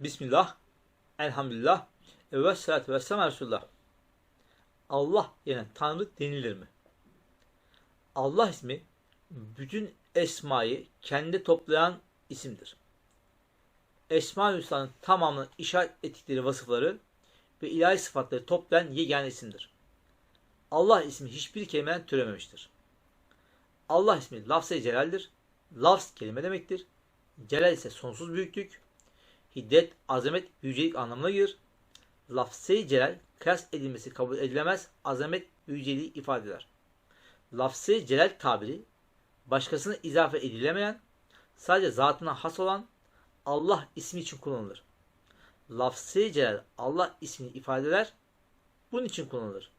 Bismillah, Elhamdülillah, ve salatu ve selam Resulullah. Allah yerine Tanrı denilir mi? Allah ismi bütün esmayı kendi toplayan isimdir. Esma-ül Hüsna'nın tamamını işaret ettikleri vasıfları ve ilahi sıfatları toplayan yegane isimdir. Allah ismi hiçbir kelimeden türememiştir. Allah ismi lafz-ı celaldir. Lafz kelime demektir. Celal ise sonsuz büyüklük, hiddet, azamet, yücelik anlamına gelir. Lafz-ı celal kıyas edilmesi kabul edilemez, azamet, yüceliği ifade eder. Lafz-ı celal tabiri başkasına izafe edilemeyen, sadece zatına has olan Allah ismi için kullanılır. Lafz-ı celal Allah ismini ifade eder, bunun için kullanılır.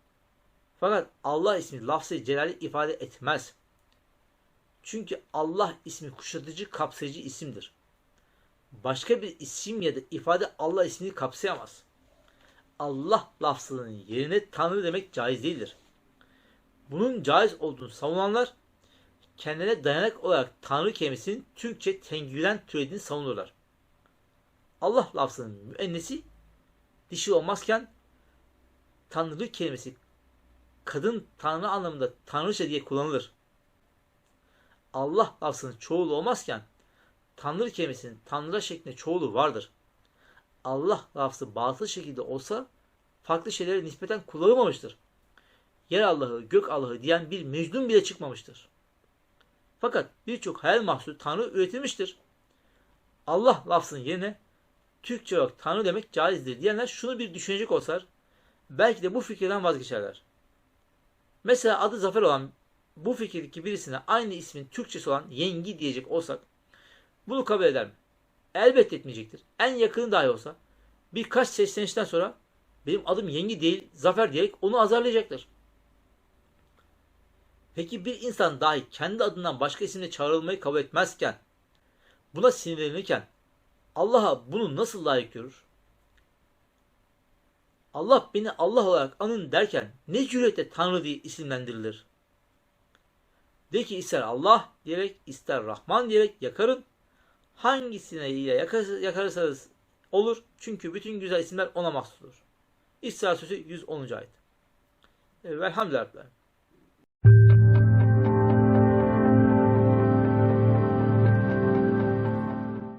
Fakat Allah ismi lafz-ı celali ifade etmez. Çünkü Allah ismi kuşatıcı, kapsayıcı isimdir. Başka bir isim ya da ifade Allah ismini kapsayamaz. Allah lafzının yerine Tanrı demek caiz değildir. Bunun caiz olduğunu savunanlar kendine dayanak olarak Tanrı kelimesinin Türkçe tengülen türediğini savunurlar. Allah lafzının müennesi dişi olmazken Tanrı kelimesi kadın Tanrı anlamında Tanrıça diye kullanılır. Allah lafzının çoğulu olmazken Tanrı kelimesinin Tanrı şeklinde çoğulu vardır. Allah lafzı batıl şekilde olsa farklı şeylere nispeten kullanılmamıştır. Yer Allah'ı, gök Allah'ı diyen bir mecnun bile çıkmamıştır. Fakat birçok hayal mahsulü Tanrı üretilmiştir. Allah lafzının yerine Türkçe olarak Tanrı demek caizdir diyenler şunu bir düşünecek olsalar belki de bu fikirden vazgeçerler. Mesela adı Zafer olan bu fikirdeki birisine aynı ismin Türkçesi olan yengi diyecek olsak bunu kabul eder mi? Elbette etmeyecektir. En yakını dahi olsa birkaç seslenişten sonra benim adım yengi değil Zafer diyerek onu azarlayacaktır. Peki bir insan dahi kendi adından başka isimle çağrılmayı kabul etmezken buna sinirlenirken Allah'a bunu nasıl layık görür? Allah beni Allah olarak anın derken ne cüretle Tanrı diye isimlendirilir? De ki ister Allah diyerek ister Rahman diyerek yakarın. Hangisine yakarırsanız olur. Çünkü bütün güzel isimler ona mahsustur. İsra Sözü 110. ayet. Velhamdülillah.